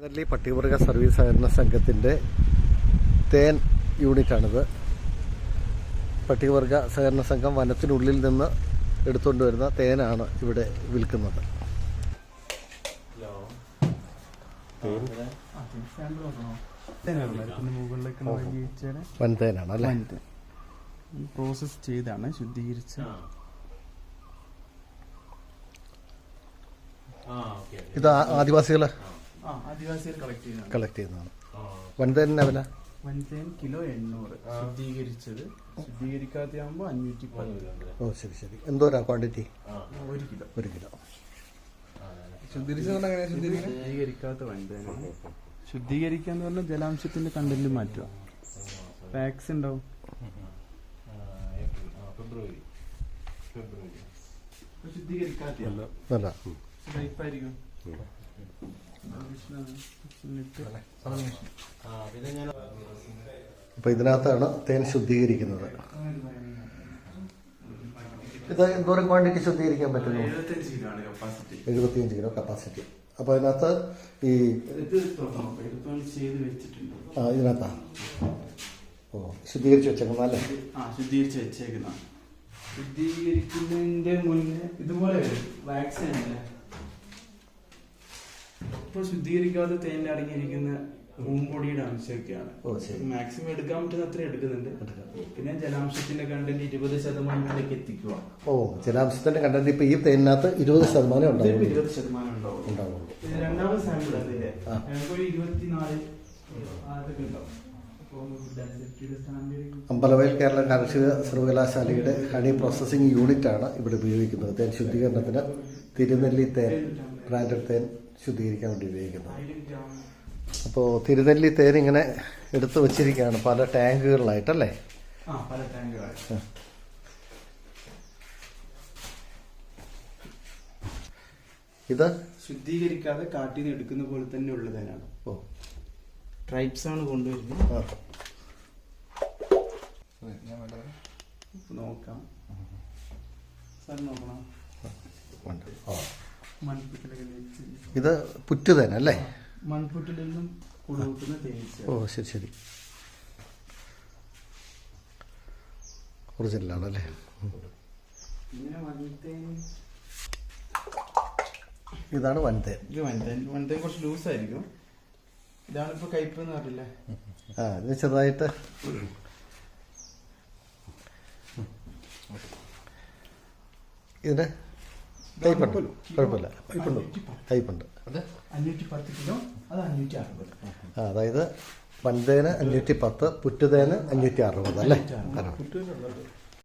നെല്ലി പട്ടികവർഗ സർവീസ് സഹകരണ സംഘത്തിന്റെ തേൻ യൂണിറ്റാണിത്. പട്ടികവർഗ സഹകരണ സംഘം വനത്തിനുള്ളിൽ നിന്ന് എടുത്തുകൊണ്ട് വരുന്ന തേനാണ് ഇവിടെ വിൽക്കുന്നത്. വൻതേനാണ് അല്ലേ? പ്രോസസ് ചെയ്താണ് ശുദ്ധീകരിച്ച ഇത് ആ- ആദിവാസികൾ ആ. ആദിവാസികൾ കളക്ട് ചെയ്യുന്നതാണ്. വൻതേനിന്റെ വില? വനിതയും കിലോ എണ്ണൂറ്. ശുദ്ധീകരിച്ചത്. ശുദ്ധീകരിക്കാത്തയാകുമ്പോൾ അഞ്ഞൂറ്റി ഓ ശരി ശരി. എന്തോരാ ക്വാണ്ടിറ്റി ഒരു കിലോ. ഒരു കിലോ. ശുദ്ധീകരിക്കാത്ത വൻതേനാണ് ശുദ്ധീകരിക്കുക എന്ന് പറഞ്ഞാൽ ജലാംശത്തിന്റെ കണ്ടന്റ് മാറ്റുക. പാക്സ് ഉണ്ടാവും. ശുദ്ധീകരിക്കാത്ത നല്ല ടൈപ്പായിരിക്കും അപ്പോൾ ഇതിനകത്താണ് തേൻ ശുദ്ധീകരിക്കുന്നത്. ഇത് എന്തോരം ക്വാണ്ടിറ്റി ശുദ്ധീകരിക്കാൻ പറ്റുന്നു? എഴുപത്തിയഞ്ച് കിലോ കപ്പാസിറ്റി അപ്പോൾ അതിനകത്ത് ഈ ആ, ഇതിനകത്താ. ഓ ശുദ്ധീകരിച്ച് വെച്ചേക്കുന്ന അല്ലേ? ആ ശുദ്ധീകരിച്ച് വെച്ചേക്കുന്ന ശുദ്ധീകരിക്കുന്നതിന്റെ മുന്നേ ഇതുപോലെ വാക്സിൻ അല്ലേ? ഇപ്പൊ ശുദ്ധീകരിക്കാതെ തേനിൽ അടങ്ങിയിരിക്കുന്ന പൂമ്പൊടിയുടെ അംശമൊക്കെയാണ്. മാക്സിമം എടുക്കാൻ പറ്റുന്ന അത്ര എടുക്കുന്നുണ്ട്. പിന്നെ ജലാംശത്തിന്റെ കണ്ടന്റ് ഇരുപത് ശതമാനത്തിലേക്ക് എത്തിക്കുക. ഓ ജലാംശത്തിന്റെ കണ്ടന്റ് ഇപ്പൊ ഈ തേനിനകത്ത് ഇരുപത് ശതമാനം ഉണ്ടാവും ഇരുപത് ശതമാനം ഉണ്ടാവും രണ്ടാമത് സാമ്പിൾ അതിന്റെ ഇരുപത്തിനാല് അതൊക്കെ ഉണ്ടാവും. അമ്പലവയൽ കേരള കാർഷിക സർവകലാശാലയുടെ ഹണി പ്രോസസ്സിംഗ് യൂണിറ്റ് ആണ് ഇവിടെ ഉപയോഗിക്കുന്നത്. തേൻ ശുദ്ധീകരണത്തിന് തിരുനെല്ലി തേൻ ബ്രാൻഡഡ് തേൻ ശുദ്ധീകരിക്കാൻ വേണ്ടി ഉപയോഗിക്കുന്നത് അപ്പോൾ തിരുനെല്ലി തേര് ഇങ്ങനെ എടുത്തു വച്ചിരിക്കുകയാണ് പല ടാങ്കുകളിലായിട്ടല്ലേ? ആ പല ടാങ്കുകളായിട്ട് ഇത്? ശുദ്ധീകരിക്കാതെ കാട്ടിൽ നിന്ന് എടുക്കുന്ന പോലെ തന്നെ ഉള്ളതിനാണ് ഓ. ട്രൈബ്സ് ആണ് കൊണ്ടുവരുന്നത്. നോക്കാം. സാർ നോക്കണം. ഉണ്ട്. പുറ്റു തന്നെ ഇത് അല്ലേ തേനീച്ച ഓ ശരി ശരി. ഒറിജിനലാണ് അല്ലേ? ഇതാണ് വൻതേൻ. ഇത് വനത്തേൻ കുറച്ച് ലൂസ് ആയിരിക്കും ഇതാണ് ഇപ്പൊ കയ്പ് എന്ന് പറഞ്ഞില്ലേ? ആ ഇത് ചെറുതായിട്ട്. ഇതിന് കയ്പുണ്ട്. കുഴപ്പമില്ല കയ്പുണ്ട്. കയ്പുണ്ട്. അഞ്ഞൂറ്റി പത്ത്. കിലോ അത് അഞ്ഞൂറ്റി അറുപത് ആ അതായത് വൻതേന് അഞ്ഞൂറ്റി പത്ത് പുറ്റുതേന് അഞ്ഞൂറ്റി അറുപത് അല്ലേ